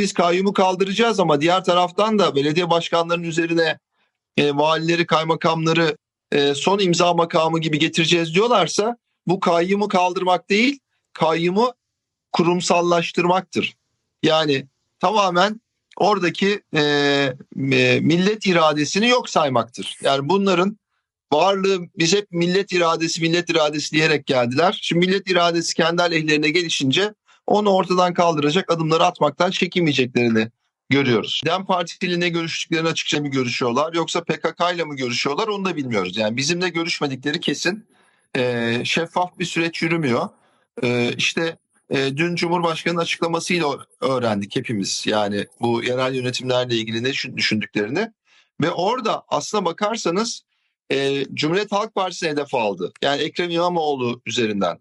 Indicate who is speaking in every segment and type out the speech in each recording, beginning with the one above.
Speaker 1: biz kayyumu kaldıracağız ama diğer taraftan da belediye başkanlarının üzerine e, valileri, kaymakamları e, son imza makamı gibi getireceğiz diyorlarsa bu kayyumu kaldırmak değil, kayyumu kurumsallaştırmaktır. Yani tamamen oradaki e, e, millet iradesini yok saymaktır. Yani bunların varlığı biz hep millet iradesi millet iradesi diyerek geldiler. Şimdi millet iradesi kendi aleyhlerine gelişince onu ortadan kaldıracak adımları atmaktan çekinmeyeceklerini görüyoruz. DEM Parti ile ne görüştüklerini açıkça mı görüşüyorlar yoksa PKK ile mi görüşüyorlar onu da bilmiyoruz. Yani bizimle görüşmedikleri kesin e, şeffaf bir süreç yürümüyor. E, işte e, dün Cumhurbaşkanı'nın açıklamasıyla öğrendik hepimiz yani bu yerel yönetimlerle ilgili ne düşündüklerini. Ve orada aslına bakarsanız e, Cumhuriyet Halk Partisi'ne hedef aldı. Yani Ekrem İmamoğlu üzerinden.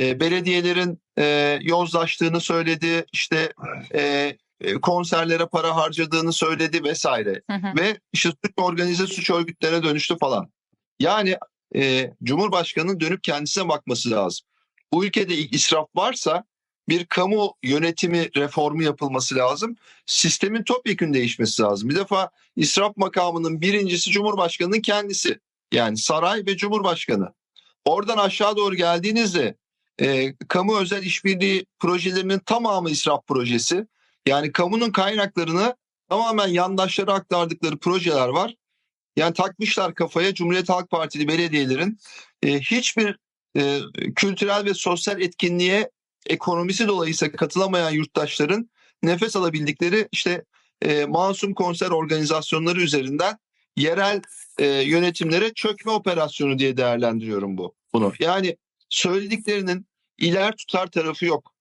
Speaker 1: E, belediyelerin e, yozlaştığını söyledi, işte e, e, konserlere para harcadığını söyledi vesaire.
Speaker 2: Hı hı.
Speaker 1: Ve işte suç organize suç örgütlerine dönüştü falan. Yani e, Cumhurbaşkanı'nın dönüp kendisine bakması lazım. Bu ülkede israf varsa bir kamu yönetimi reformu yapılması lazım. Sistemin topyekün değişmesi lazım. Bir defa israf makamının birincisi Cumhurbaşkanı'nın kendisi. Yani saray ve Cumhurbaşkanı. Oradan aşağı doğru geldiğinizde e, kamu özel işbirliği projelerinin tamamı israf projesi. Yani kamunun kaynaklarını tamamen yandaşlara aktardıkları projeler var. Yani takmışlar kafaya Cumhuriyet Halk Partili belediyelerin e, hiçbir e, kültürel ve sosyal etkinliğe ekonomisi dolayısıyla katılamayan yurttaşların nefes alabildikleri işte e, masum konser organizasyonları üzerinden yerel e, yönetimlere çökme operasyonu diye değerlendiriyorum bu bunu. Yani söylediklerinin iler tutar tarafı yok.